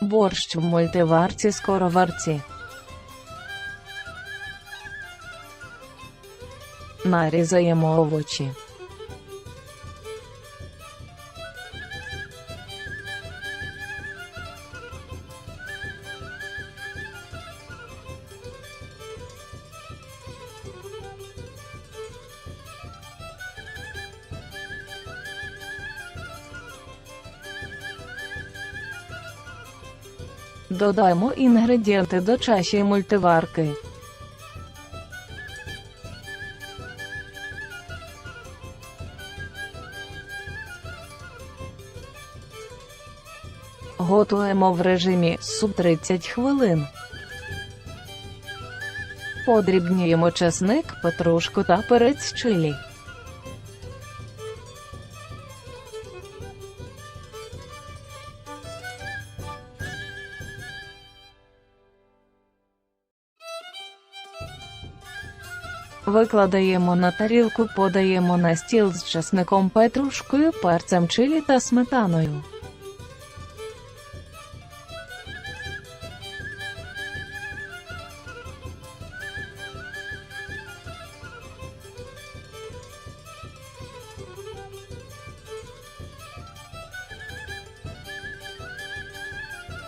Борщ в мультиварці скороварці. Нарізаємо овочі. Додаємо інгредієнти до чаші мультиварки. Готуємо в режимі суп 30 хвилин. Подрібнюємо чесник, петрушку та перець чилі. Викладаємо на тарілку, подаємо на стіл з чесником, петрушкою, перцем чилі та сметаною.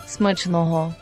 Смачного!